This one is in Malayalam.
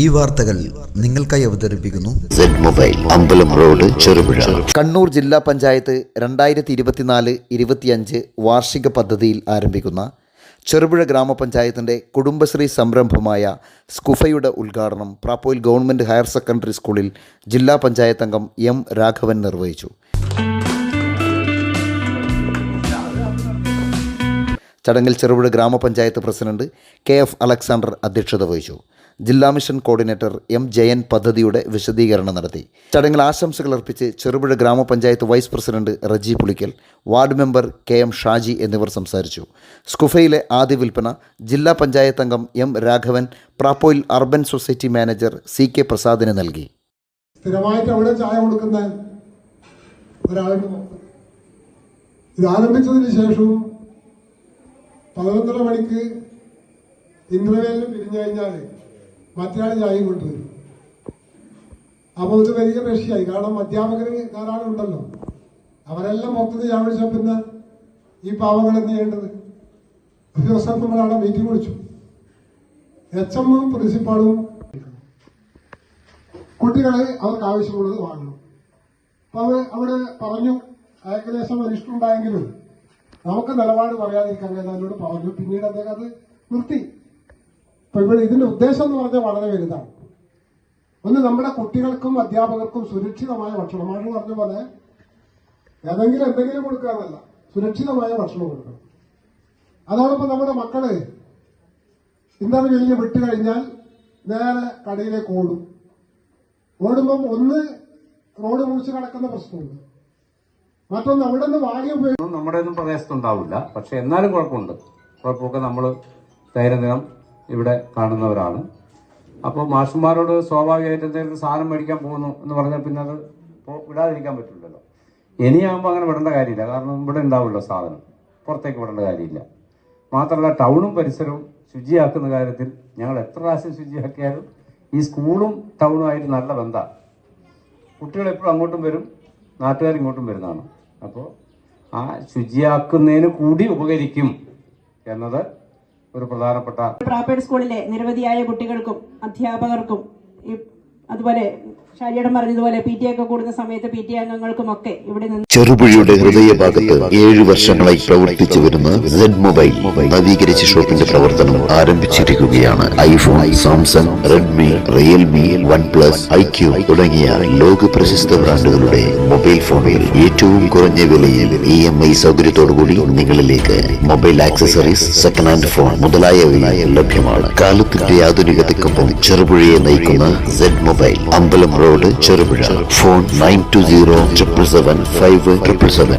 ഈ വാർത്തകൾ നിങ്ങൾക്കായി അവതരിപ്പിക്കുന്നു. മൊബൈൽ അമ്പലം റോഡ് ചെറുപുഴ. കണ്ണൂർ ജില്ലാ പഞ്ചായത്ത് രണ്ടായിരത്തി ഇരുപത്തിനാല് ഇരുപത്തിയഞ്ച് വാർഷിക പദ്ധതിയിൽ ആരംഭിക്കുന്ന ചെറുപുഴ ഗ്രാമപഞ്ചായത്തിന്റെ കുടുംബശ്രീ സംരംഭമായ സ്കുഫയുടെ ഉദ്ഘാടനം പ്രാപ്പോയിൽ ഗവൺമെന്റ് ഹയർ സെക്കൻഡറി സ്കൂളിൽ ജില്ലാ പഞ്ചായത്ത് അംഗം എം രാഘവൻ നിർവഹിച്ചു. ചടങ്ങിൽ ചെറുപുഴ ഗ്രാമപഞ്ചായത്ത് പ്രസിഡന്റ് കെ എഫ് അലക്സാണ്ടർ അധ്യക്ഷത വഹിച്ചു. ജില്ലാ മിഷൻ കോർഡിനേറ്റർ എം ജയൻ പദ്ധതിയുടെ വിശദീകരണം നടത്തി. ചടങ്ങിൽ ആശംസകൾ അർപ്പിച്ച് ചെറുപുഴ ഗ്രാമപഞ്ചായത്ത് vice president Reji Pulickal ward member K M Shaji എന്നിവർ സംസാരിച്ചു. സ്കുഫയിലെ ആദ്യ വിൽപ്പന ജില്ലാ പഞ്ചായത്ത് അംഗം M Raghavan പ്രാപ്പോയിൽ urban society manager C K പ്രസാദിന് നൽകി. സ്ഥിരമായിട്ട് കൊടുക്കുന്ന ഇത് ശേഷവും പതിനൊന്നര മണിക്ക് ഇന്റർവെല്ലിൽ പിരിഞ്ഞു കഴിഞ്ഞാൽ മറ്റൊരാൾ ചായയും കൊണ്ടുവരും അപ്പോൾ ഇത് വലിയ പ്രശ്നമായി. കാരണം അധ്യാപകർ ധാരാളം ഉണ്ടല്ലോ. അവരെല്ലാം മൊത്തത്തിൽ ചായ പിന്നെ ഈ പാവങ്ങൾ എന്ത് ചെയ്യേണ്ടത്? ഒരു ദിവസം നമ്മൾ അവിടെ മീറ്റിംഗ് വിളിച്ചു. എച്ച് എം പ്രിൻസിപ്പാളും കുട്ടികളെ അവർക്ക് ആവശ്യമുള്ളത് വാങ്ങണം. അപ്പൊ അവർ അവിടെ പറഞ്ഞു ഏകദേശം ഒരു ഇഷ്ടമുണ്ടായെങ്കിലും നമുക്ക് നിലപാട് പറയാതിരിക്കാൻ അതിനോട് പറഞ്ഞു. പിന്നീട് അദ്ദേഹം അത് നിർത്തി. അപ്പൊ ഇവിടെ ഇതിന്റെ ഉദ്ദേശം എന്ന് പറഞ്ഞാൽ വളരെ വലുതാണ്. ഒന്ന് നമ്മുടെ കുട്ടികൾക്കും അധ്യാപകർക്കും സുരക്ഷിതമായ ഭക്ഷണം. മാഷ് പറഞ്ഞ പോലെ ഏതെങ്കിലും എന്തെങ്കിലും കൊടുക്കാന്നല്ല സുരക്ഷിതമായ ഭക്ഷണം കൊടുക്കണം. അതോടൊപ്പം നമ്മുടെ മക്കൾ ഇന്നലെ കഴിഞ്ഞ് വിട്ട് കഴിഞ്ഞാൽ നേരെ കടയിലേക്ക് ഓടും. ഓടുമ്പം ഒന്ന് റോഡ് മുറിച്ച് കിടക്കുന്ന പ്രശ്നമുണ്ട്. മറ്റൊന്ന് അവിടെ നിന്ന് വാങ്ങി ഉപയോഗിക്കും നമ്മുടെ ഒന്നും പ്രദേശത്തുണ്ടാവില്ല. പക്ഷെ എന്നാലും കുഴപ്പമുണ്ട്. കുഴപ്പമൊക്കെ നമ്മൾ ദൈനംദിനം ഇവിടെ കാണുന്നവരാണ്. അപ്പോൾ മാഷന്മാരോട് സ്വാഭാവികമായിട്ട് എന്തെങ്കിലും സാധനം മേടിക്കാൻ പോകുന്നു എന്ന് പറഞ്ഞാൽ പിന്നെ അത് വിടാതിരിക്കാൻ പറ്റില്ലല്ലോ. ഇനിയാകുമ്പോൾ അങ്ങനെ വിടേണ്ട കാര്യമില്ല. കാരണം ഇവിടെ ഉണ്ടാവുമല്ലോ സാധനം. പുറത്തേക്ക് വിടേണ്ട കാര്യമില്ല. മാത്രമല്ല ടൗണും പരിസരവും ശുചിയാക്കുന്ന കാര്യത്തിൽ ഞങ്ങൾ എത്ര പ്രാവശ്യം ശുചിയാക്കിയാലും ഈ സ്കൂളും ടൗണുമായിട്ട് നല്ല ബന്ധമാണ് കുട്ടികൾ എപ്പോഴും അങ്ങോട്ടും വരും നാട്ടുകാർ ഇങ്ങോട്ടും വരുന്നതാണ്. അപ്പോൾ ആ ശുചിയാക്കുന്നതിന് കൂടി ഉപകരിക്കും എന്നത് ഒരു പ്രധാനപ്പെട്ട പ്രാപ്പേഡ് സ്കൂളിലെ നിരവധിയായ കുട്ടികൾക്കും അധ്യാപകർക്കും അതുപോലെ ഷാരിയടം പറഞ്ഞതുപോലെ പി ടി ഒക്കെ കൂടുന്ന സമയത്ത് പി ടി അംഗങ്ങൾക്കും ഒക്കെ ഇവിടെ നിന്ന് ചെറുപുഴയുടെ ഹൃദയഭാഗത്ത് ഏഴ് വർഷങ്ങളായി പ്രവർത്തിച്ചു വരുന്ന സെഡ് മൊബൈൽ നവീകരിച്ച ഷോപ്പിന്റെ പ്രവർത്തനം ആരംഭിച്ചിരിക്കുകയാണ്. IPhone Samsung Redmi Realme OnePlus iQOO തുടങ്ങിയ ലോക പ്രശസ്ത ബ്രാൻഡുകളുടെ മൊബൈൽ ഫോണുകൾ ഏറ്റവും കുറഞ്ഞ വിലയിൽ ഇ എം ഐ സൗകര്യത്തോടുകൂടി നിങ്ങളിലേക്ക് mobile accessories second hand phone മുതലായവ ലഭ്യമാണ്. കാലത്തിന്റെ ആധുനികതയ്ക്കൊപ്പം ചെറുപുഴയെ നയിക്കുന്ന സെഡ് മൊബൈൽ അമ്പലം road Cherupuzha. Phone nine two zero triple seven five triple seven.